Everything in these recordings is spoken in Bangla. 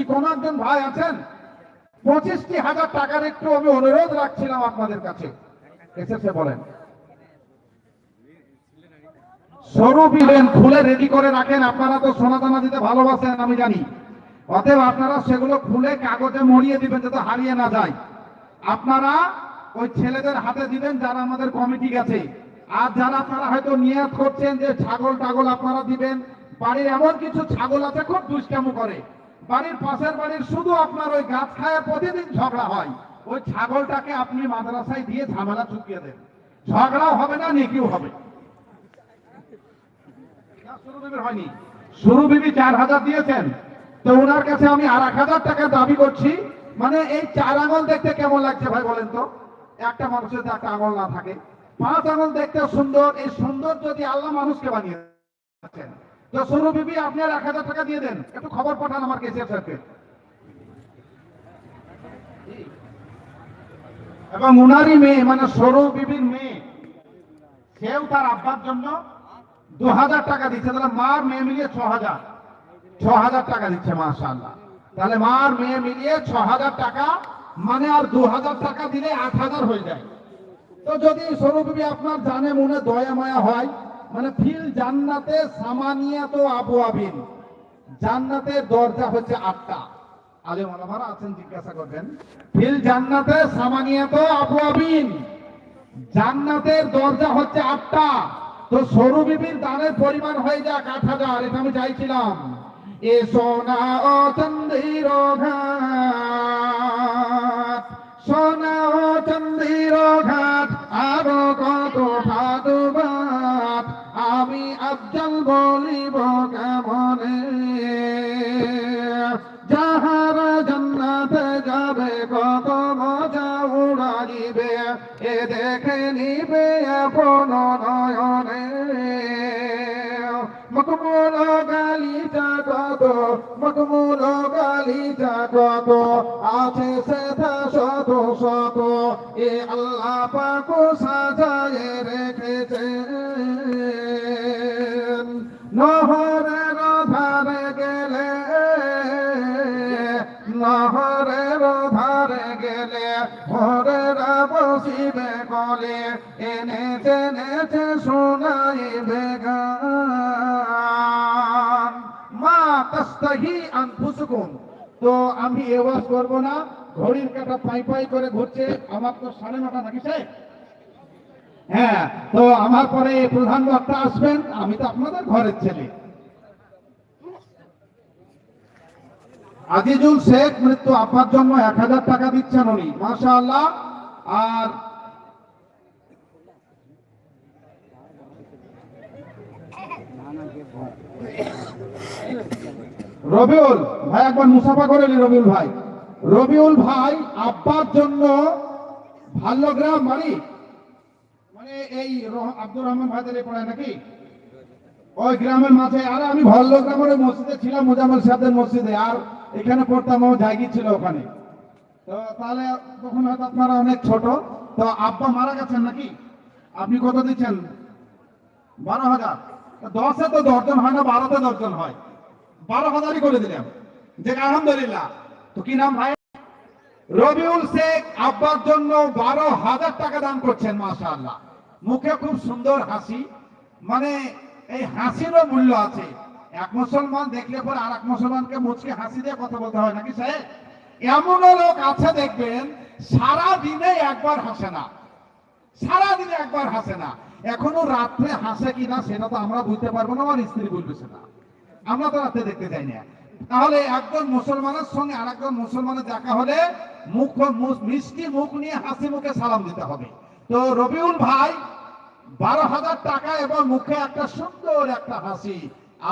বলছি কোন একজন ভাই আছেন। পঁচিশটি হাজার টাকার একটু আমি অনুরোধ রাখছিলাম আপনাদের কাছে। এসেছে বলেন। স্বরূপ ইভেন খুলে রেডি করে রাখেন, আপনারা তো সোনা দানা দিতে ভালোবাসেন, আমি জানি। অতএব আপনারা সেগুলো খুলে কাগজে মরিয়ে দিবেন যাতে হারিয়ে না যায়। আপনারা ওই ছেলেদের হাতে দিবেন যারা আমাদের কমিটি গেছে। আর যারা আপনারা হয়তো নিয়াত করছেন যে ছাগল টাগল আপনারা দিবেন, বাড়ির এমন কিছু ছাগল আছে খুব দুষ্টামো করে। বাড়ির পাশের বাড়ির শুধু আপনার ওই গাছ খায় প্রতিদিন ঝগড়া হয়। ওই ছাগলটাকে আপনি মাদ্রাসায় দিয়ে ঝামেলা চুকিয়ে দেন। ঝগড়াও হবে না, নেকিও হবে। হয়নি। শুরু বিবি চার হাজার দিয়েছেন। তো ওনার কাছে আমি আর এক হাজার টাকা দাবি করছি। মানে এই চার আঙুল দেখতে কেমন লাগছে ভাই বলেন তো? একটা মানুষের তো একটা আঙুল না থাকে। পাঁচ আঙুল দেখতে সুন্দর। এই সুন্দর যদি আল্লাহ মানুষকে বানিয়েছেন। তো শুরু বিবি, আপনি আর এক হাজার টাকা দিয়ে দেন। একটু খবর পাঠান আমার কেসিয়ার সাহেবকে এবং উনারই মেয়ে মানে সরু বিবির মেয়ে, সেও তার আব্বার জন্য দু হাজার টাকা দিচ্ছে। তাহলে মার মেয়ে মিলিয়ে ছ হাজার। ছ হাজার টাকা দিচ্ছে মাশাল্লাহ তাহলে মার মেয়ে মিলিয়ে ছ হাজার টাকা মানে আর দু হাজার টাকা দিলে আট হাজার হয়ে যায়। তো যদি সৌরভ বিবি আপনার জানে, মনে দয়া, মায়া হয় মানে ফিল জান্নাতে সামানিয়া তো আবু আবিন। জান্নাতের দরজা হচ্ছে আটটা। আলে মালামারা আছেন, জিজ্ঞাসা করবেন। ফিল জান্নাতে সামানিয়া তো আবু আবিন। জান্নাতের দরজা হচ্ছে আটটা। তো সরু বিবির দানের পরিমাণ হয়ে যাক আট হাজার, এটা আমি চাইছিলাম। এ সোনা ও চন্দির ঘাট। সোনা ও চন্দির ঘাট, আরও বলিব কেমনে? যাহারা জান্নাতে যাবে, কত মজা উড়াইবে? এ দেখে নিবে আপন নয়নে। মকমুল গালিটা কত মকমুল গালিটা কত? আছে সেথা শত শত। এ আল্লাহ পাকু সাজায় রেখেছেন কলে এনে জেনেছে শোনাইবে গান মা তাস্তাহি আনফুসুকুম। তো আমি এওয়াজ করব না, ঘড়ির কাটা পাই পাই করে ঘুরছে, আমার তো সাড়ে নটা সাহেব হ্যাঁ তো আমার পরে প্রধান বক্তা আসবেন, আমি তো আপনাদের ঘরের ছেলে। আজিজুল শেখ মৃত্যু আপার জন্য এক হাজার টাকা দিচ্ছেন উনি মাশা আর রবিউল, ভাই একবার মুসাফা করে রবিউল ভাই। রবিউল ভাই, আব্বার জন্য ভাল্যগ্রাম বাড়ি মানে এই রহ- আব্দুর রহমান ভাইদের পড়ায় নাকি? ওই গ্রামের মাঝে, আর আমি ভল্ল গ্রামের মসজিদে ছিলাম মোজামল সাহেবের মসজিদে, আর এখানে পড়তাম ও জায়গি ছিল ওখানে। তো তাহলে তখন হয়তো আপনারা অনেক ছোট, তো আব্বা মারা গেছেন নাকি? আপনি কত দিচ্ছেন? বারো হাজার। দশে তো দর্জন হয় না, বারোতে দর্জন হয়। বারো হাজারই করে দিলাম। যে আলহামদুলিল্লাহ। তো কি নাম ভাই? রবিউল শেখ আব্বার জন্য বারো হাজার টাকা দান করছেন মাশা মুখে খুব সুন্দর হাসি। মানে এই হাসিরও মূল্য আছে। এক মুসলমান দেখলে পরে আর এক মুসলমানকে মুচকে হাসি দিয়ে কথা বলতে হয়, নাকি সাহেব? এমনও লোক আছে, দেখবেন সারা দিনে একবার হাসে না। সারা দিনে একবার হাসে না। এখনও রাত্রে হাসে কিনা, সেটা তো আমরা বুঝতে পারব না, আমার স্ত্রী বলবে সেটা। আমরা তো রাত্রে দেখতে যাই না। তাহলে একজন মুসলমানের সঙ্গে আরেকজন মুসলমানের দেখা হলে মুখ মিষ্টি মুখ নিয়ে হাসি মুখে সালাম দিতে হবে। তো রবিউল ভাই, বারো হাজার টাকা এবং মুখে একটা সুন্দর একটা হাসি।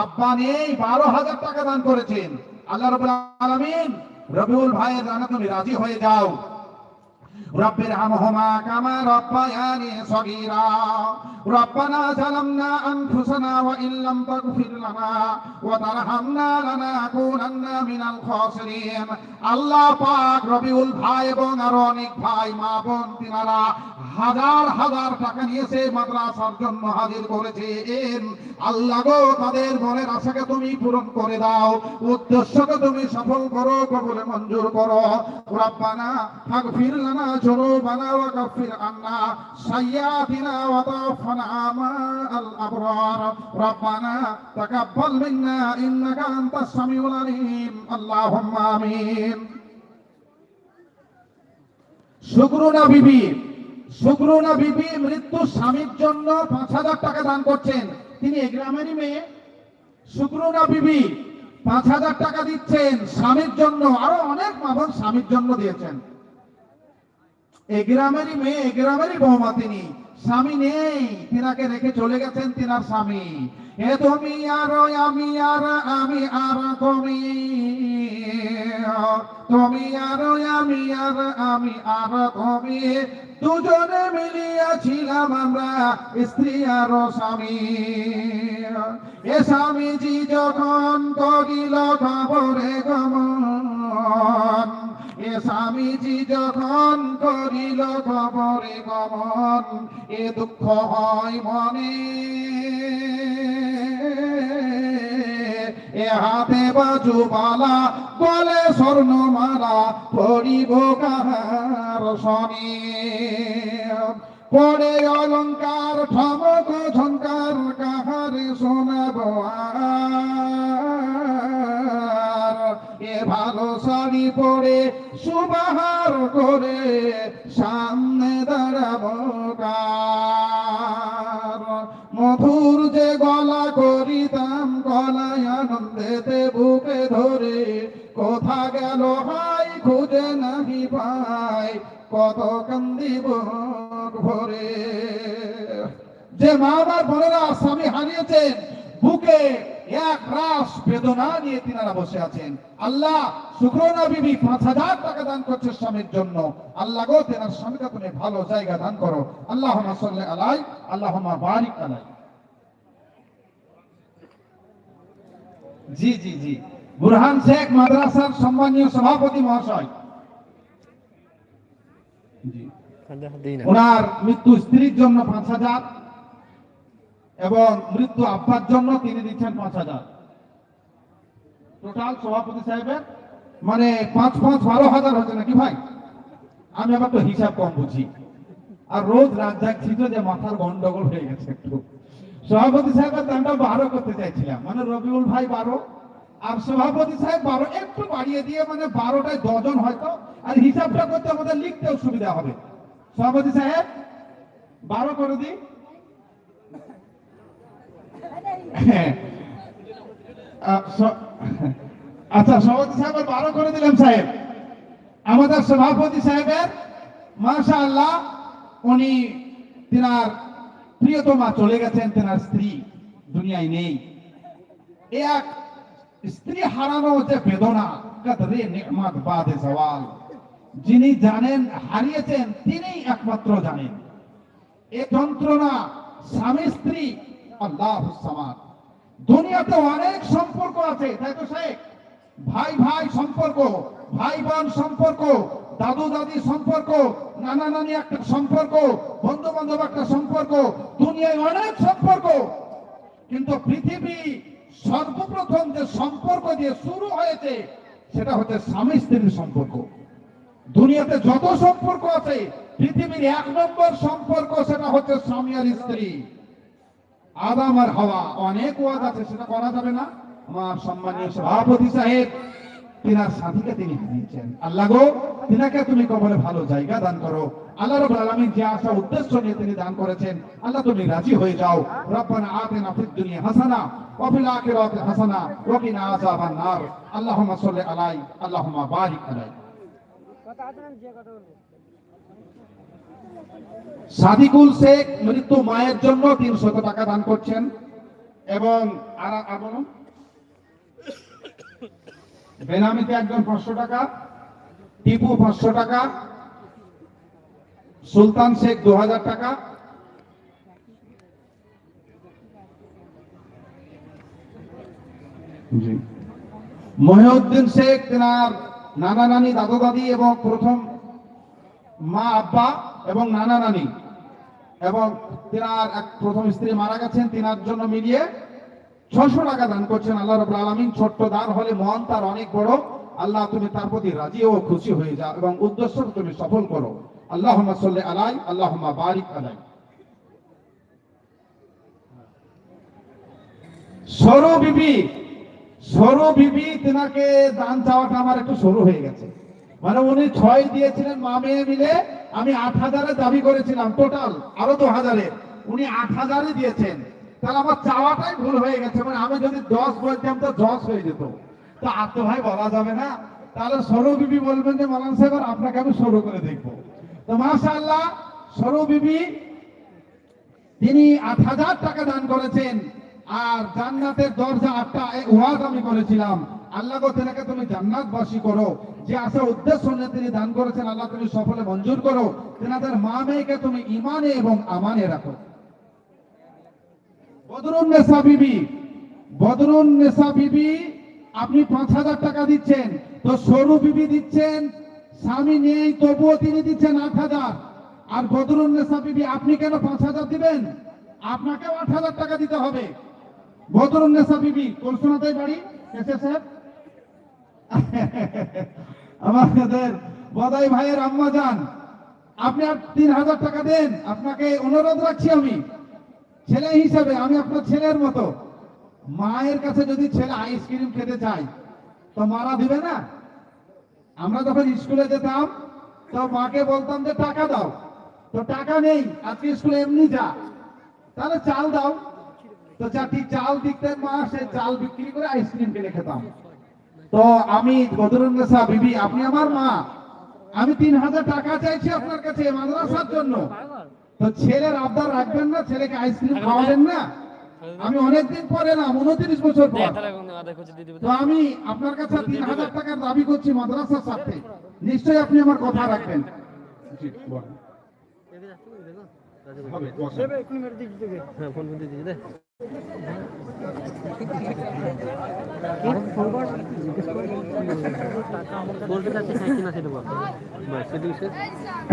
আব্বা নেই, বারো হাজার টাকা দান করেছেন। আল্লাহ রবুল আলমিন, রবিউল ভাইয়ের রানা তুমি রাজি হয়ে যাও। رب ارحمهما كما ربياني صغيرا ربنا ظلمنا أنفسنا وإن لم تغفر لنا وترحمنا لنكونن من الخاسرين আল্লাহ পাক রবিউল ভাই এবং আরো অনেক ভাই মা বোন তিনারা হাজার হাজার টাকা নিয়েছে মাদ্রাসার জন্য হাজির করেছেন আল্লাহ গো তাদের মনের আশাকে তুমি পূরণ করে দাও উদ্দেশ্যকে তুমি সফল করো কবলে মঞ্জুর করো রব্বানা ফাগফির লানা আন্না সাইয়্যাতিনা ওয়া তাওফানা মা আল আবরার। রব্বানা তাকাব্বাল মিন্না, ইন্নাকা আনতাস সামিউল আলিম। আল্লাহুম্মা আমিন। শুক্রুনা বিবি শুক্রুনা বিবি মৃত্যু স্বামীর জন্য পাঁচ হাজার টাকা দান করছেন। তিনি গ্রামেরই মেয়ে। শুক্রুনা বিবি পাঁচ হাজার টাকা দিচ্ছেন স্বামীর জন্য, আরও অনেক মাভন স্বামীর জন্য দিয়েছেন। এই গ্রামেরই মেয়ে গ্রামেরই বৌমা তিনি স্বামী নেই, তিনাকে রেখে চলে গেছেন তিনার স্বামী। এ তুমি আর আমি আর আমি আর তুমি। তুমি আর আমি আর আমি আর তুমি। দুজনে মিলিয়াছিলাম আমরা, স্ত্রী আর স্বামী। এ স্বামীজি যখন করিল খবরে গমন এ স্বামীজি যখন করিল খবরে গমন, এ দুঃখ হয় মনে। এ হাতে বাজু মালা গলে স্বর্ণমালা পরিব কাহার শনি। পরে অলঙ্কার, ঠমক ঝঙ্কার কাহারে শোনাব ভালো শাড়ি পরে সুবাহার করে সামনে দাঁড়াবো মধুর যে গলা করিতাম, গলায় আনন্দেতে বুকে ধরে, কোথা গেল হাই খুঁজে নাহি পাই, কত কান্দিব ভরে। যে মা আমার বোনেরা স্বামী হারিয়েছেন বুকে এক রাস বেদনা নিয়ে তিনারা বসে আছেন। আল্লাহ শুক্রনা বিবি পাঁচ হাজার টাকা দান করছে স্বামীর জন্য। আল্লাহ গো তেনার স্বামীকে তুমি ভালো জায়গা দান করো। আল্লাহ আলাই আল্লাহ বারিক আলাই। জি জি জি। বুরহান শেখ মাদ্রাসার সম্মানীয় সভাপতি মহাশয়। ওনার মৃত্যু স্ত্রীর জন্য পাঁচ হাজার। এবং মৃত্যু আব্বার জন্য তিনি দিচ্ছেন পাঁচ হাজার। টোটাল সভাপতি সাহেবের মানে পাঁচ পাঁচ বারো হাজার হচ্ছে নাকি ভাই? আমি আবার তো হিসাব কম বুঝি। আর রোজ রাত জাগছি তো যে মাথার গন্ডগোল হয়ে গেছে একটু। সভাপতি সাহেবের দামটা বারো করতে চাইছিলাম। মানে রবিউল ভাই বারো, আর সভাপতি সাহেব বারো, একটু বাড়িয়ে দিয়ে মানে বারোটায় দজন হয়তো, আর হিসাবটা করতে আমাদের লিখতেও সুবিধা হবে। সভাপতি সাহেব, বারো করে দিই। আচ্ছা সভাপতি বারো করে দিলাম, সাহেব। আমাদের সভাপতি সাহেবের আল্লাহ উনি প্রিয়তমা চলে গেছেন, তেনার স্ত্রী দুনিয়ায় নেই। এক স্ত্রী হারানো যে বেদনা, কদরে বাদে সওয়াল যিনি জানেন, হারিয়েছেন তিনি একমাত্র জানেন। এ যন্ত্রণা স্বামী স্ত্রী দুনিয়াতে অনেক সম্পর্ক আছে, তাই তো শেখ? ভাই ভাই সম্পর্ক, ভাই বোন সম্পর্ক, দাদু দাদি সম্পর্ক, নানা নানি একটা সম্পর্ক, বন্ধু বান্ধব একটা সম্পর্ক, দুনিয়ায় অনেক সম্পর্ক। কিন্তু পৃথিবী সর্বপ্রথম যে সম্পর্ক দিয়ে শুরু হয়েছে, সেটা হচ্ছে স্বামী স্ত্রীর সম্পর্ক। দুনিয়াতে যত সম্পর্ক আছে, পৃথিবীর এক নম্বর সম্পর্ক সেটা হচ্ছে স্বামী আর স্ত্রী। আদাম আর অনেক ওয়াদ আছে, সেটা করা যাবে না। আমার সম্মানীয় সভাপতি সাহেব, তিনার সাথীকে তিনি হারিয়েছেন। আল্লাহ গো, তিনাকে তুমি কবলে ভালো জায়গা দান করো। আল্লাহ রাব্বুল আলামিন যে উদ্দেশ্য নিয়ে তিনি দান করেছেন, আল্লাহ তুমি রাজি হয়ে যাও। রব্বানা আতিনা দুনিয়া হাসানা, ওয়া ফিল হাসানা, ওয়া আযাবান নার। আল্লাহুম্মা সাল্লি আলাই আল্লাহুম্মা বারিক আলাই সাদিকুল শেখ মৃত্যু মায়ের জন্য তিনশত টাকা দান করছেন। এবং আর বেনামিতে একজন পাঁচশো টাকা, টিপু পাঁচশো টাকা, সুলতান শেখ দু হাজার টাকা। মহিউদ্দিন শেখ, তেনার নানা নানি, দাদু দাদি এবং প্রথম মা আব্বা। এবং নানা নানি। এবং তেনার এক প্রথম স্ত্রী মারা গেছেন, তেনার জন্য মিলিয়ে ছশো টাকা দান করছেন আল্লাহ রবুল আলমিন। ছোট্ট দান হলে মন তার অনেক বড়। আল্লাহ তুমি তার প্রতি রাজি ও খুশি হয়ে যাও এবং উদ্দেশ্য তুমি সফল করো। আল্লাহ সাল্লি আলাই আল্লাহ বারিক আলাই। সরু বিবি সরু বিবি তেনাকে দান চাওয়াটা আমার একটু সরু হয়ে গেছে। মানে উনি ছয় দিয়েছিলেন মা মেয়ে মিলে, আমি আট হাজারে দাবি করেছিলাম টোটাল আরও দু হাজারে। উনি আট হাজারে দিয়েছেন। তাহলে আমার চাওয়াটাই ভুল হয়ে গেছে মানে আমি যদি দশ বলতাম তো দশ হয়ে যেত। তো আর তো ভাই বলা যাবে না। তাহলে সরু বিবি বলবেন যে, মালান সাহেব আপনাকে আমি সরু করে দেখব। তো মাশা আল্লাহ সরু বিবি, তিনি আট হাজার টাকা দান করেছেন, আর জান্নাতের দরজা আটটা ওয়াজ আমি করেছিলাম। আল্লাহ তেনাকে তুমি জান্নাতবাসী করো। যে আসা উদ্দেশ্য নিয়ে তিনি দান করেছেন, আল্লাহ তুমি সফলে মঞ্জুর করো। তেনাদের মা মেয়েকে তুমি ইমানে এবং আমানে রাখো। বদরুন বিবি বদরুন বিবি, আপনি পাঁচ হাজার টাকা দিচ্ছেন, তো সরু বিবি দিচ্ছেন, স্বামী নেই, তবুও তিনি দিচ্ছেন আট হাজার। আর বদরুন নেসা বিবি, আপনি কেন পাঁচ হাজার দিবেন? আপনাকেও আট হাজার টাকা দিতে হবে। বদরুন নেসা বিবি কলসোনাতেই বাড়ি? এসে স্যার আমাদের বদাই ভাইয়ের আম্মা যান। আপনি তিন হাজার টাকা দেন, আপনাকে অনুরোধ রাখছি আমি। ছেলে হিসাবে, আমি আপনার ছেলের মতো। মায়ের কাছে যদি ছেলে আইসক্রিম খেতে চায়, তো মারা দিবে না? আমরা যখন স্কুলে যেতাম, তো মাকে বলতাম যে, টাকা দাও। তো টাকা নেই, আজকে স্কুলে এমনি যা। তাহলে চাল দাও। তো চারটি চাল দিতেন মা, সে চাল বিক্রি করে আইসক্রিম কিনে খেতাম। তো আমি বদরুন্নেসা বিবি আপনি আমার মা। আমি তিন হাজার টাকা চাইছি আপনার কাছে মাদ্রাসার জন্য। তো ছেলের আবদার রাখবেন না ছেলেকে আইসক্রিম খাওয়াবেন না। আমি অনেকদিন পরে না উনত্রিশ বছর পর। তো আমি আপনার কাছে তিন হাজার টাকার দাবি করছি মাদ্রাসার সাথে নিশ্চয়ই আপনি আমার কথা রাখবেন। হবে,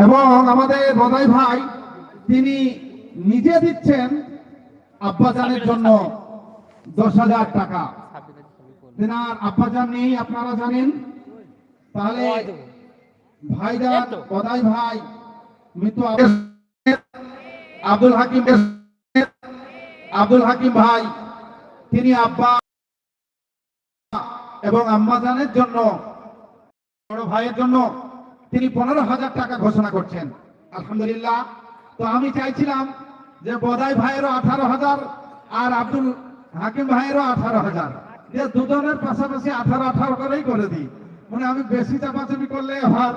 এবং আমাদের বদাই ভাই, তিনি নিজে দিচ্ছেন আব্বাজানের জন্য দশ হাজার টাকা। তেনার আব্বাজান নেই, আপনারা জানেন। তাহলে ভাইজান বদাই ভাই মৃত্যু আব্দুল হাকিম আব্দুল হাকিম ভাই, তিনি আব্বা এবং আম্মাজানের জন্য, বড় ভাইয়ের জন্য তিনি পনেরো হাজার টাকা ঘোষণা করছেন। আলহামদুলিল্লাহ। তো আমি চাইছিলাম যে বদাই ভাইয়েরও আঠারো হাজার আর আব্দুল হাকিম ভাইয়েরও আঠারো হাজার। যে দুজনের পাশাপাশি আঠারো আঠারো করেই করে দিই। মানে আমি বেশি চাপাচাপি করলে আমার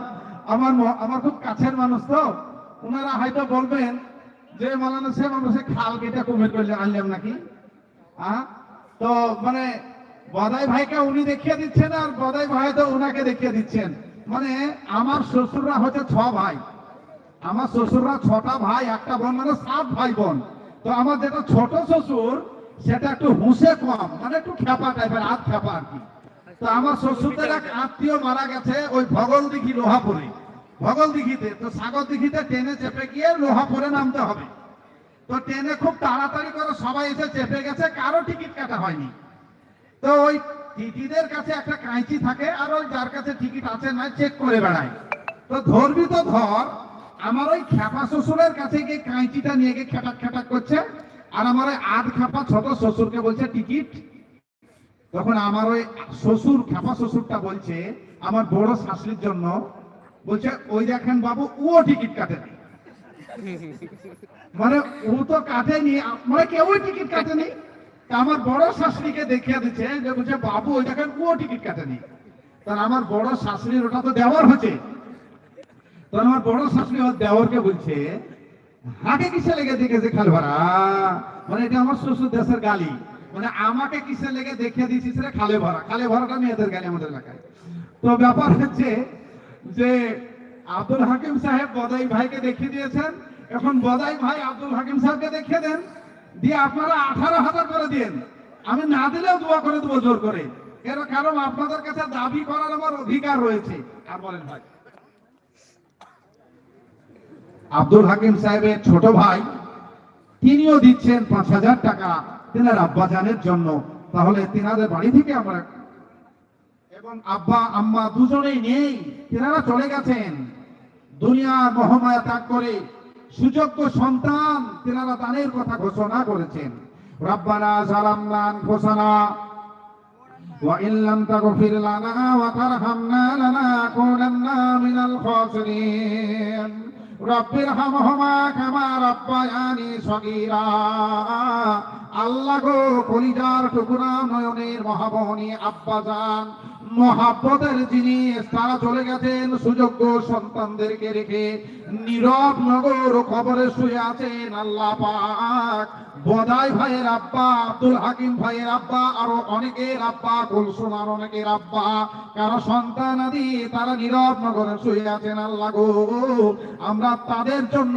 আমার খুব কাছের মানুষ তো, ওনারা হয়তো বলবেন যে মালানা সে মানুষের খাল কেটে কুমির করলে আনলাম নাকি? হ্যাঁ তো মানে বদাই ভাইকে উনি দেখিয়ে দিচ্ছেন আর বদাই ভাই তো উনাকে দেখিয়ে দিচ্ছেন। মানে আমার শ্বশুররা হচ্ছে ছ ভাই। আমার শ্বশুররা ছটা ভাই, একটা বোন মানে সাত ভাই বোন তো আমার যেটা ছোট শ্বশুর, সেটা একটু হুঁসে কম মানে একটু খেপা টাইপের হাত খেপা আর কি। তো আমার শ্বশুরদের এক আত্মীয় মারা গেছে ওই ভগল দিঘি লোহাপুরে। ভগল দিঘিতে, তো সাগর দিঘিতে ট্রেনে চেপে গিয়ে লোহা লোহাপুরে নামতে হবে। তো ট্রেনে খুব তাড়াতাড়ি করে সবাই এসে চেপে গেছে, কারও টিকিট কাটা হয়নি। তো ওই টিটিদের কাছে একটা কাঁচি থাকে, আর ওই যার কাছে টিকিট আছে না, চেক করে বেড়ায়। তো ধরবি তো ধর, আমার ওই খেপা শ্বশুরের কাছে গিয়ে কাঁচিটা নিয়ে গিয়ে খেটাক খেটাক করছে, আর আমার ওই আধ খেপা ছোট শ্বশুরকে বলছে, টিকিট? তখন আমার ওই শ্বশুর খেপা শ্বশুরটা বলছে, আমার বড় শাশুড়ির জন্য বলছে, ওই দেখেন বাবু, ও টিকিট কাটেনি। মানে ও তো কাটেনি মানে কেউই টিকিট কাটেনি। আমার বড় শাশুড়িকে দেখিয়ে দিচ্ছে যে, বলছে, বাবু, ওই দেখেন, ও টিকিট কাটেনি। তার আমার বড় শাশুড়ির ওটা তো দেওয়ার হচ্ছে। তো আমার বড় শাশুড়ি ওর দেওরকে বলছে, হাঁকে কিসে লেগে দেখেছে খাল ভরা? মানে এটা আমার শ্বশুর দেশের গালি। মানে আমাকে কিসে লেগে দেখিয়ে দিয়েছিস রে খালে ভরা। খালে ভরাটা মেয়েদের গালি আমাদের এলাকায়। তো ব্যাপার হচ্ছে যে আব্দুল হাকিম সাহেব বদাই ভাইকে দেখিয়ে দিয়েছেন, এখন বদাই ভাই আব্দুল হাকিম সাহেবকে দেখিয়ে দেন, দিয়ে আপনারা আঠারো হাজার করে দিন। আমি না দিলেও দোয়া করে দেবো জোর করে। এর কারণ আপনাদের কাছে দাবি করার আমার অধিকার রয়েছে। আর বলেন ভাই। আব্দুল হাকিম সাহেবের ছোট ভাই, তিনিও দিচ্ছেন পাঁচ হাজার টাকা তেনার আব্বাজানের জন্য। তাহলে তেনাদের বাড়ি থেকে আমরা এবং আব্বা আম্মা দুজনেই নেই তেনারা চলে গেছেন দুনিয়ার মহামায়া ত্যাগ করে সুযোগ্য সন্তান তেনারা দানের কথা ঘোষণা করেছেন রব্বানা জালামনা আনফুসানা وإن لم تغفر لنا وترحمنا لنكونن من الخاسرين رب ارحمهما كما ربياني صغيرا আল্লাহ গো কলিজার টুকুরা নয়নের মহাবনী আব্বাজান মহাব্বতের জিনিস তারা চলে গেছেন, সুযোগ্য সন্তানদেরকে রেখে নীরব নগর খবরে শুয়ে আছেন আল্লাহ পাক। বদাই ভাইয়ের আব্বা, আব্দুল হাকিম ভাইয়ের আব্বা, আরও অনেকের আব্বা কুলসুমার অনেকের আব্বা। কারও সন্তান আদি তারা নীরব নগরে শুয়ে আছেন, আল্লাহ গো। আমরা তাদের জন্য